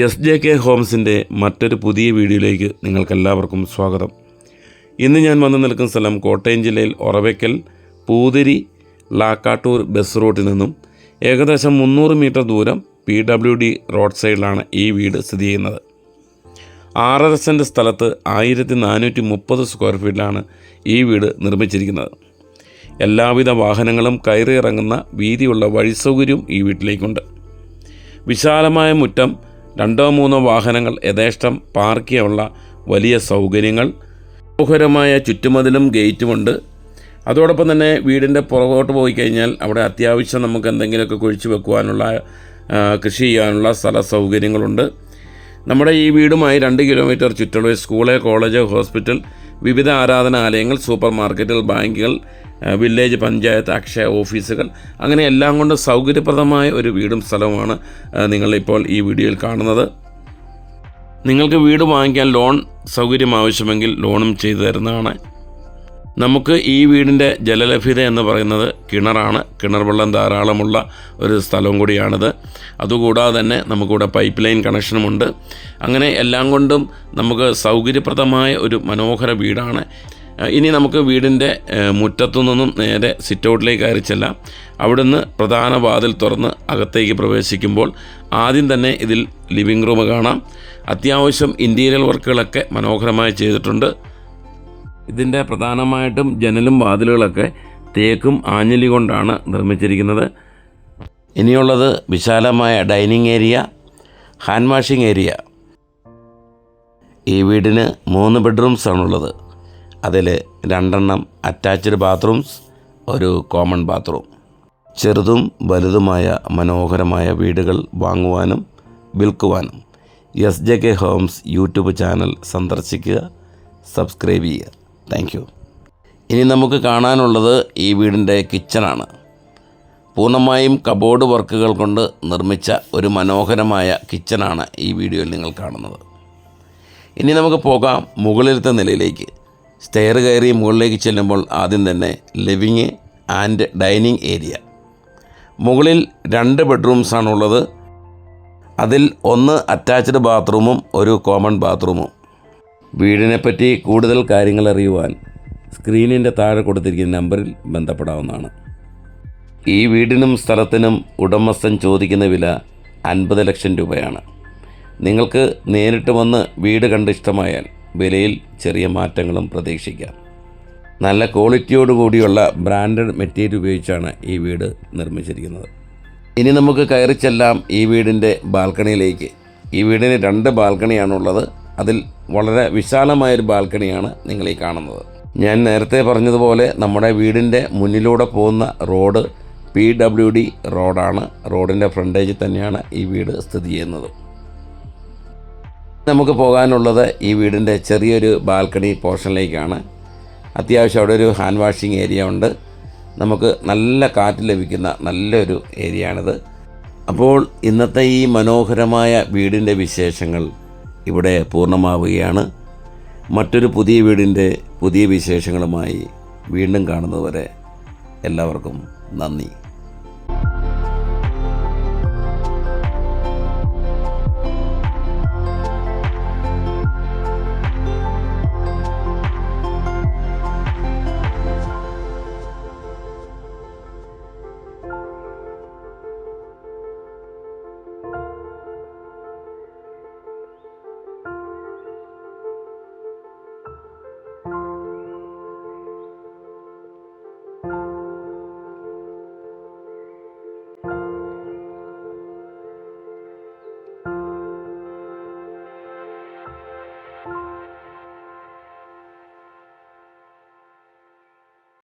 S J K ഹോംസിന്റെ മറ്റൊരു പുതിയ വീഡിയോയിലേക്ക് നിങ്ങൾക്കെല്ലാവർക്കും സ്വാഗതം. ഇന്ന് ഞാൻ വന്നു നിൽക്കുന്ന സ്ഥലം കോട്ടയം ജില്ലയിൽ ഒറവയ്ക്കൽ പൂതിരി ലാക്കാട്ടൂർ ബസ് റൂട്ടിൽ നിന്നും ഏകദേശം മുന്നൂറ് മീറ്റർ ദൂരം പി ഡബ്ല്യു ഡി റോഡ് സൈഡിലാണ് ഈ വീട് സ്ഥിതി ചെയ്യുന്നത്. ആറര സെന്റ് സ്ഥലത്ത് ആയിരത്തി നാനൂറ്റി മുപ്പത് സ്ക്വയർ ഫീറ്റിലാണ് ഈ വീട് നിർമ്മിച്ചിരിക്കുന്നത്. എല്ലാവിധ വാഹനങ്ങളും കയറി ഇറങ്ങുന്ന വീതിയുള്ള വഴി സൗകര്യവും ഈ വീട്ടിലേക്കുണ്ട്. വിശാലമായ മുറ്റം രണ്ടോ മൂന്നോ വാഹനങ്ങൾ യഥേഷ്ടം പാർക്ക് ചെയ്യാനുള്ള വലിയ സൗകര്യങ്ങൾ മനോഹരമായ ചുറ്റുമതിലും ഗേറ്റുമുണ്ട്. അതോടൊപ്പം തന്നെ വീടിന്റെ പുറകോട്ട് പോയി കഴിഞ്ഞാൽ അവിടെ അത്യാവശ്യം നമുക്ക് എന്തെങ്കിലുമൊക്കെ കുഴിച്ചു വെക്കുവാനുള്ള കൃഷി ചെയ്യാനുള്ള സ്ഥല സൗകര്യങ്ങളുണ്ട്. നമ്മുടെ ഈ വീടുമായി രണ്ട് കിലോമീറ്റർ ചുറ്റളവിൽ സ്കൂൾ കോളേജ് ഹോസ്പിറ്റൽ വിവിധ ആരാധനാലയങ്ങൾ സൂപ്പർ മാർക്കറ്റുകൾ ബാങ്കുകൾ വില്ലേജ് പഞ്ചായത്ത് അക്ഷയ ഓഫീസുകൾ അങ്ങനെ എല്ലാം കൊണ്ട് സൗകര്യപ്രദമായ ഒരു വീടും സ്ഥലവുമാണ് നിങ്ങളിപ്പോൾ ഈ വീഡിയോയിൽ കാണുന്നത്. നിങ്ങൾക്ക് വീട് വാങ്ങിക്കാൻ ലോൺ സൗകര്യം ആവശ്യമെങ്കിൽ ലോണും ചെയ്തു തരുന്നതാണ്. നമുക്ക് ഈ വീടിന്റെ ജലലഭ്യത എന്ന് പറയുന്നത് കിണറാണ്. കിണർ വെള്ളം ധാരാളമുള്ള ഒരു സ്ഥലവും കൂടിയാണിത്. അതുകൂടാതെ തന്നെ നമുക്കിവിടെ പൈപ്പ് ലൈൻ കണക്ഷനുമുണ്ട് അങ്ങനെ എല്ലാം കൊണ്ടും നമുക്ക് സൗകര്യപ്രദമായ ഒരു മനോഹര വീടാണ്. ഇനി നമുക്ക് വീടിന്റെ മുറ്റത്തു നിന്നും നേരെ സിറ്റൗട്ടിലേക്ക് കയറി അവിടുന്ന് പ്രധാന വാതിൽ തുറന്ന് അകത്തേക്ക് പ്രവേശിക്കുമ്പോൾ ആദ്യം തന്നെ ഇതിൽ ലിവിംഗ് റൂം കാണാം. അത്യാവശ്യം ഇന്റീരിയർ വർക്കുകളൊക്കെ മനോഹരമായി ചെയ്തിട്ടുണ്ട്. ഇതിന്റെ പ്രധാനമായിട്ടും ജനലും വാതിലുകളൊക്കെ തേക്കും ആഞ്ഞലി കൊണ്ടാണ് നിർമ്മിച്ചിരിക്കുന്നത്. ഇനിയുള്ളത് വിശാലമായ dining area hand washing area. ഈ വീടിന് മൂന്ന് ബെഡ്റൂംസ് ആണുള്ളത് അതിൽ രണ്ടെണ്ണം അറ്റാച്ച്ഡ് ബാത്റൂംസ് ഒരു കോമൺ ബാത്റൂം. ചെറുതും വലുതുമായ മനോഹരമായ വീടുകൾ വാങ്ങുവാനും വിൽക്കുവാനും. S J K homes YouTube channel സന്ദർശിക്കുക സബ്സ്ക്രൈബ് ചെയ്യുക. താങ്ക് ഇനി നമുക്ക് കാണാനുള്ളത് ഈ വീടിന്റെ കിച്ചണാണ്. പൂർണമായും കബോർഡ് വർക്കുകൾ കൊണ്ട് നിർമ്മിച്ച ഒരു മനോഹരമായ കിച്ചണാണ് ഈ വീഡിയോയിൽ നിങ്ങൾ കാണുന്നത്. ഇനി നമുക്ക് പോകാം മുകളിലത്തെ നിലയിലേക്ക്. സ്റ്റെയർ കയറി മുകളിലേക്ക് ചെല്ലുമ്പോൾ ആദ്യം തന്നെ ലിവിങ് ആൻഡ് ഡൈനിങ് ഏരിയ മുകളിൽ രണ്ട് ബെഡ്റൂംസാണുള്ളത് അതിൽ ഒന്ന് അറ്റാച്ച്ഡ് ബാത്റൂമും ഒരു കോമൺ ബാത്റൂമും വീടിനെപ്പറ്റി കൂടുതൽ കാര്യങ്ങൾ അറിയുവാൻ സ്ക്രീനിന്റെ താഴെ കൊടുത്തിരിക്കുന്ന നമ്പറിൽ ബന്ധപ്പെടാവുന്നതാണ്. ഈ വീടിനും സ്ഥലത്തിനും ഉടമസ്ഥൻ ചോദിക്കുന്ന വില അൻപത് ലക്ഷം രൂപയാണ്. നിങ്ങൾക്ക് നേരിട്ട് വന്ന് വീട് കണ്ടിഷ്ടമായാൽ വിലയിൽ ചെറിയ മാറ്റങ്ങളും പ്രതീക്ഷിക്കാം. നല്ല ക്വാളിറ്റിയോട് കൂടിയുള്ള ബ്രാൻഡഡ് മെറ്റീരിയൽ ഉപയോഗിച്ചാണ് ഈ വീട് നിർമ്മിച്ചിരിക്കുന്നത്. ഇനി നമുക്ക് കയറി ചെല്ലാം ഈ വീടിന്റെ ബാൽക്കണിയിലേക്ക്. ഈ വീടിന് രണ്ട് ബാൽക്കണിയാണുള്ളത്. അതിൽ വളരെ വിശാലമായൊരു ബാൽക്കണിയാണ് നിങ്ങൾ ഈ കാണുന്നത്. ഞാൻ നേരത്തെ പറഞ്ഞതുപോലെ നമ്മുടെ വീടിന്റെ മുന്നിലൂടെ പോകുന്ന റോഡ് പി ഡബ്ല്യു ഡി റോഡാണ്. റോഡിന്റെ ഫ്രണ്ടേജിൽ തന്നെയാണ് ഈ വീട് സ്ഥിതി ചെയ്യുന്നത്. നമുക്ക് പോകാനുള്ളത് ഈ വീടിന്റെ ചെറിയൊരു ബാൽക്കണി പോർഷനിലേക്കാണ്. അത്യാവശ്യം അവിടെ ഒരു ഹാൻഡ് വാഷിംഗ് ഏരിയ ഉണ്ട്. നമുക്ക് നല്ല കാറ്റ് ലഭിക്കുന്ന നല്ലൊരു ഏരിയയാണിത്. അപ്പോൾ ഇന്നത്തെ ഈ മനോഹരമായ വീടിന്റെ വിശേഷങ്ങൾ ഇവിടെ പൂർണമാവുകയാണ്. മറ്റൊരു പുതിയ വീടിന്റെ പുതിയ വിശേഷങ്ങളുമായി വീണ്ടും കാണുന്നതുവരെ എല്ലാവർക്കും നന്ദി.